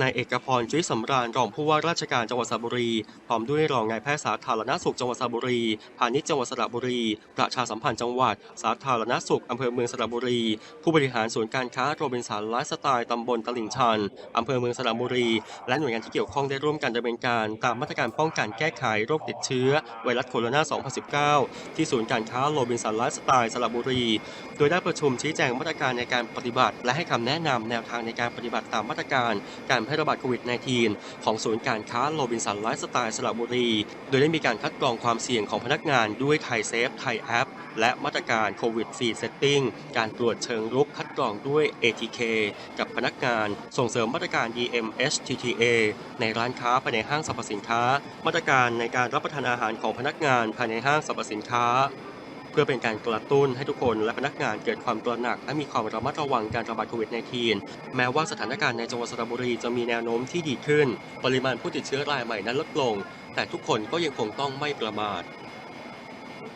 นายเอกพรจุ้ยสำราญรองผู้ว่าราชการจังหวัดสระบุรี พร้อมด้วยรองนายแพทย์สาธารณสุขจังหวัดสระบุรี พาณิชย์จังหวัดสระบุรี ประชาสัมพันธ์จังหวัด สาธารณสุขอำเภอเมืองสระบุรี ผู้บริหารศูนย์การค้าโรบินสันไลฟ์สไตล์ตำบลตลิ่งชันอำเภอเมืองสระบุรี และหน่วยงานที่เกี่ยวข้องได้ร่วมกันดำเนินการตามมาตรการป้องกันแก้ไขโรคติดเชื้อไวรัสโคโรนา 2019 ที่ศูนย์การค้าโรบินสันไลฟ์สไตล์สระบุรี โดยได้ประชุมชี้แจงมาตรการในการปฏิบัติ และให้คำแนะนำแนวทางในการปฏิบัติตามมาตรการการแพร่ระบาดโควิด -19 ของศูนย์การค้าโรบินสันไลฟ์สไตล์สระบุรี โดยได้มีการคัดกรองความเสี่ยงของพนักงานด้วยไทยเซฟไทยแอปและมาตรการโควิดฟรีเซตติ้ง การตรวจเชิงรุกคัดกรองด้วย ATK กับพนักงาน ส่งเสริมมาตรการ DMHTTA ในร้านค้าภายในห้างสรรพสินค้า มาตรการในการรับประทานอาหารของพนักงานภายในห้างสรรพสินค้า เพื่อเป็นการกระตุ้นให้ทุกคนและพนักงานเกิดความตระหนัก และมีความระมัดระวังการระบาดโควิด -19 แม้ว่าสถานการณ์ในจังหวัดสระบุรีจะมีแนวโน้มที่ดีขึ้น ปริมาณผู้ติดเชื้อรายใหม่นั้นลดลง แต่ทุกคนก็ยังคงต้องไม่ประมาท